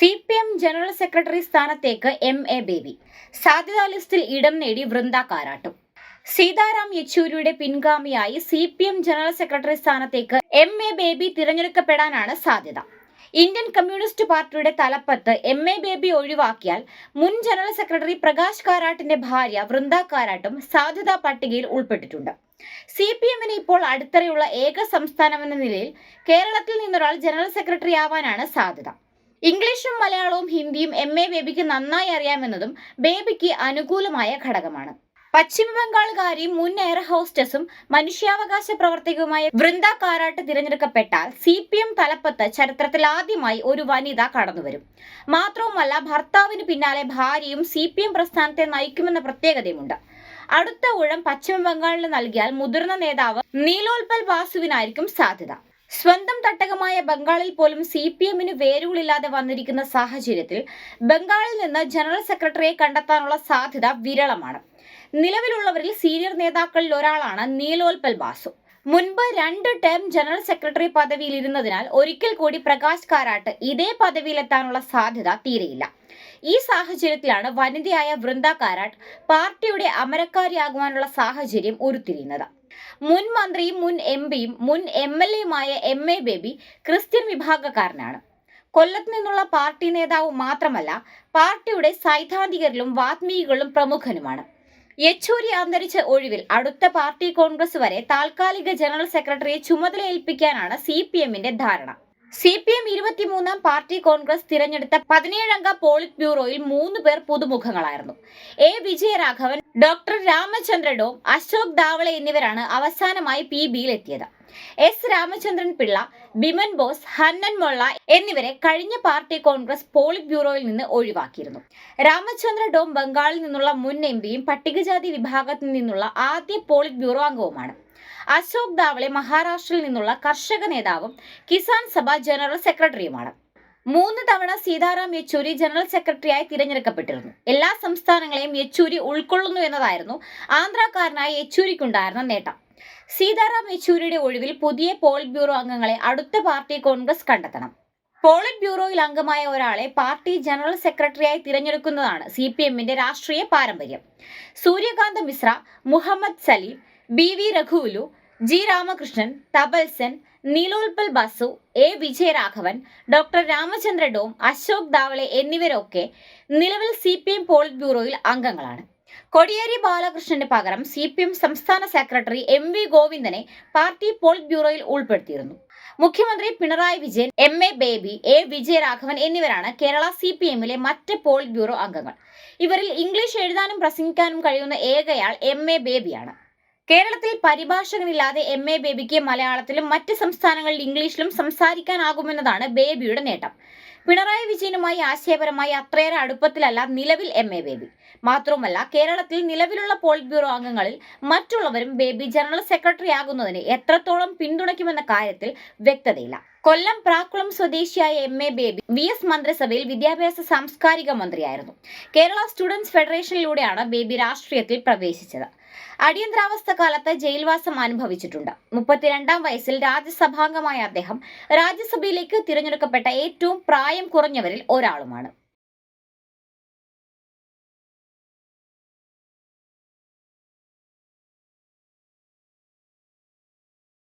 C P M general secretary സ്ഥാനത്തേക്ക് M A Baby. സാധ്യതാ ലിസ്റ്റിൽ ഇടം നേടി വൃന്ദ കാരാട്ടും. സീതാറാം യെച്ചൂരിയുടെ പിൻഗാമിയായി C P M general secretary സ്ഥാനത്തേക്ക് എം എ ബേബി തിരഞ്ഞെടുക്കപ്പെടാനാണ് സാധ്യത. ഇന്ത്യൻ കമ്മ്യൂണിസ്റ്റ് പാർട്ടിയുടെ തലപ്പത്ത് എം എ ബേബി ഒഴിവാക്കിയാൽ മുൻ ജനറൽ സെക്രട്ടറി പ്രകാശ് കാരാട്ടിന്റെ ഭാര്യ വൃന്ദ കാരാട്ടും സാധ്യതാ പട്ടികയിൽ ഉൾപ്പെട്ടിട്ടുണ്ട്. സി പി എമ്മിന് ഇപ്പോൾ അടിത്തറയുള്ള ഏക സംസ്ഥാനമെന്ന നിലയിൽ കേരളത്തിൽ നിന്നൊരാൾ ജനറൽ സെക്രട്ടറി ആവാനാണ് സാധ്യത. ഇംഗ്ലീഷും മലയാളവും ഹിന്ദിയും എം എ ബേബിക്ക് നന്നായി അറിയാമെന്നതും ബേബിക്ക് അനുകൂലമായ ഘടകമാണ്. പശ്ചിമ ബംഗാളുകാരിയും മുൻ എയർ ഹോസ്റ്റസും മനുഷ്യാവകാശ പ്രവർത്തകയുമായ വൃന്ദ കാരാട്ട് തിരഞ്ഞെടുക്കപ്പെട്ടാൽ സി പി എം തലപ്പത്ത് ചരിത്രത്തിൽ ആദ്യമായി ഒരു വനിത കടന്നുവരും. മാത്രവുമല്ല ഭർത്താവിന് പിന്നാലെ ഭാര്യയും സി പി എം പ്രസ്ഥാനത്തെ നയിക്കുമെന്ന പ്രത്യേകതയുമുണ്ട്. അടുത്ത ഊഴം പശ്ചിമ ബംഗാളിന് നൽകിയാൽ മുതിർന്ന നേതാവ് നീലോൽപൽ വാസുവിനായിരിക്കും സാധ്യത. സ്വന്തം തട്ടകമായ ബംഗാളിൽ പോലും സി പി എമ്മിന് വേരുകളില്ലാതെ വന്നിരിക്കുന്ന സാഹചര്യത്തിൽ ബംഗാളിൽ നിന്ന് ജനറൽ സെക്രട്ടറിയെ കണ്ടെത്താനുള്ള സാധ്യത വിരളമാണ്. നിലവിലുള്ളവരിൽ സീനിയർ നേതാക്കളിൽ ഒരാളാണ് നീലോൽപൽ ബാസു. മുൻപ് രണ്ട് ടേം ജനറൽ സെക്രട്ടറി പദവിയിൽ ഇരുന്നതിനാൽ ഒരിക്കൽ കൂടി പ്രകാശ് കാരാട്ട് ഇതേ പദവിയിലെത്താനുള്ള സാധ്യത തീരെയില്ല. ഈ സാഹചര്യത്തിലാണ് വനിതയായ വൃന്ദ കാരാട്ട് പാർട്ടിയുടെ അമരക്കാരിയാകുവാനുള്ള സാഹചര്യം ഉരുത്തിരിയുന്നത്. മുൻ മന്ത്രിയും മുൻ എം പിയും മുൻ എം എൽ എയുമായ എം എ ബേബി ക്രിസ്ത്യൻ വിഭാഗക്കാരനാണ്. കൊല്ലത്ത് നിന്നുള്ള പാർട്ടി നേതാവ് മാത്രമല്ല പാർട്ടിയുടെ സൈദ്ധാന്തികരിലും വാത്മീകികളിലും പ്രമുഖനുമാണ്. യെച്ചൂരി അന്തരിച്ച ഒഴിവിൽ അടുത്ത പാർട്ടി കോൺഗ്രസ് വരെ താൽക്കാലിക ജനറൽ സെക്രട്ടറിയെ ചുമതലയേൽപ്പിക്കാനാണ് സി പി എമ്മിന്റെ ധാരണ. സി പി എം ഇരുപത്തിമൂന്നാം പാർട്ടി കോൺഗ്രസ് തിരഞ്ഞെടുത്ത പതിനേഴംഗ പോളിറ്റ് ബ്യൂറോയിൽ മൂന്ന് പേർ പുതുമുഖങ്ങളായിരുന്നു. A Vijayaraghavan doctor Ramachandra dome Ashok Dhawale എന്നിവരാണ് അവസാനമായി പി ബിയിൽ എത്തിയത് എസ് രാമചന്ദ്രൻ പിള്ള ബിമൻ ബോസ് ഹന്നൻ മൊള്ള എന്നിവരെ കഴിഞ്ഞ പാർട്ടി കോൺഗ്രസ് പോളിറ്റ് ബ്യൂറോയിൽ നിന്ന് ഒഴിവാക്കിയിരുന്നു. രാമചന്ദ്ര ഡോം ബംഗാളിൽ നിന്നുള്ള മുൻ എം പിയും പട്ടികജാതി വിഭാഗത്തിൽ നിന്നുള്ള ആദ്യ പോളിറ്റ് ബ്യൂറോ അംഗവുമാണ്. അശോക് ദാവളെ മഹാരാഷ്ട്രയിൽ നിന്നുള്ള കർഷക നേതാവും കിസാൻ സഭ ജനറൽ സെക്രട്ടറിയുമാണ്. മൂന്ന് തവണ സീതാറാം യെച്ചൂരി ജനറൽ സെക്രട്ടറിയായി തിരഞ്ഞെടുക്കപ്പെട്ടിരുന്നു. എല്ലാ സംസ്ഥാനങ്ങളെയും യെച്ചൂരി ഉൾക്കൊള്ളുന്നു എന്നതായിരുന്നു ആന്ധ്രാക്കാരനായ യെച്ചൂരിക്കുണ്ടായിരുന്ന നേട്ടം. സീതാറാം യെച്ചൂരിയുടെ ഒഴിവിൽ പുതിയ പോളിറ്റ് ബ്യൂറോ അംഗങ്ങളെ അടുത്ത പാർട്ടി കോൺഗ്രസ് കണ്ടെത്തണം. പോളിറ്റ് ബ്യൂറോയിൽ അംഗമായ ഒരാളെ പാർട്ടി ജനറൽ സെക്രട്ടറിയായി തിരഞ്ഞെടുക്കുന്നതാണ് സി പി എമ്മിന്റെ രാഷ്ട്രീയ പാരമ്പര്യം. Suryakanta Mishra Mohammed Salim B V രഘുവുലു G Ramakrishnan Tapan Sen Nilotpal Basu A Vijayaraghavan doctor Ramachandra Dom Ashok Dhawale എന്നിവരൊക്കെ നിലവിൽ സി പി എം പോളിറ്റ് ബ്യൂറോയിൽ അംഗങ്ങളാണ്. കൊടിയേരി ബാലകൃഷ്ണന് പകരം സി പി എം സംസ്ഥാന സെക്രട്ടറി എം വി ഗോവിന്ദനെ പാർട്ടി പോളിറ്റ് ബ്യൂറോയിൽ ഉൾപ്പെടുത്തിയിരുന്നു. മുഖ്യമന്ത്രി Pinarayi Vijayan M A Baby A Vijayaraghavan എന്നിവരാണ് കേരള സി പി എമ്മിലെ മറ്റ് പോളിറ്റ് ബ്യൂറോ അംഗങ്ങൾ. ഇവരിൽ ഇംഗ്ലീഷ് എഴുതാനും പ്രസംഗിക്കാനും കഴിയുന്ന ഏകയാൾ എം എ ബേബിയാണ്. കേരളത്തിൽ പരിഭാഷകനില്ലാതെ എം എ ബേബിക്ക് മലയാളത്തിലും മറ്റ് സംസ്ഥാനങ്ങളിൽ ഇംഗ്ലീഷിലും സംസാരിക്കാനാകുമെന്നതാണ് ബേബിയുടെ നേട്ടം. പിണറായി വിജയനുമായി ആശയപരമായി അത്രയേറെ അടുപ്പത്തിലല്ല നിലവിൽ എം എ ബേബി മാത്രവുമല്ല കേരളത്തിൽ നിലവിലുള്ള പോളിറ്റ് ബ്യൂറോ അംഗങ്ങളിൽ മറ്റുള്ളവരും ബേബി ജനറൽ സെക്രട്ടറി ആകുന്നതിന് എത്രത്തോളം പിന്തുണയ്ക്കുമെന്ന കാര്യത്തിൽ വ്യക്തതയില്ല. കൊല്ലം പ്രാക്കുളം സ്വദേശിയായ M A Baby V S മന്ത്രിസഭയിൽ വിദ്യാഭ്യാസ സാംസ്കാരിക മന്ത്രിയായിരുന്നു. കേരള സ്റ്റുഡൻസ് ഫെഡറേഷനിലൂടെയാണ് ബേബി രാഷ്ട്രീയത്തിൽ പ്രവേശിച്ചത്. അടിയന്തരാവസ്ഥ കാലത്ത് ജയിൽവാസം അനുഭവിച്ചിട്ടുണ്ട്. മുപ്പത്തിരണ്ടാം വയസ്സിൽ രാജ്യസഭാംഗമായ അദ്ദേഹം രാജ്യസഭയിലേക്ക് തിരഞ്ഞെടുക്കപ്പെട്ട ഏറ്റവും പ്രായം കുറഞ്ഞവരിൽ ഒരാളുമാണ്.